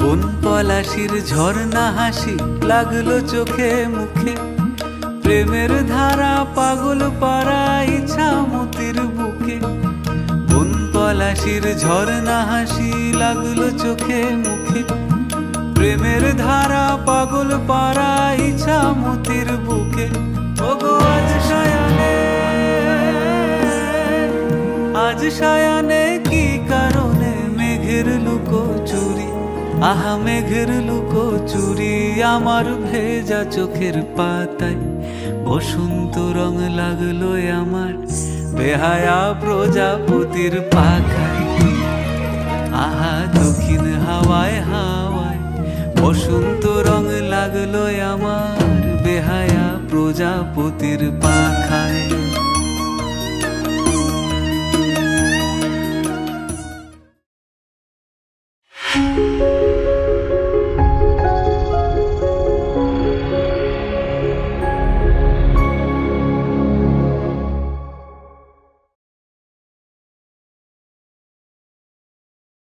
বন পলাশির ঝর্ণা হাসি লাগল চোখে মুখে। প্রেমের ধারা পাগল পাড়া ইচ্ছা মতির বুকে। বন পলাশির ঝর্ণা হাসি লাগল চোখে মুখে। প্রেমের ধারা পাগল পাড়া ইচ্ছা মতির বুকে। আজ সায়ানে আজ সায়ানে আহা মেঘের লুকো চুরি আমার ভেজা চোখের পাতায়। বসন্ত রং লাগল আমার বেহায়া প্রজাপতির পাখায়। আহা দক্ষিণ হাওয়ায় হাওয়ায় বসন্ত রং লাগল আমার বেহায়া প্রজাপতির পাখায়।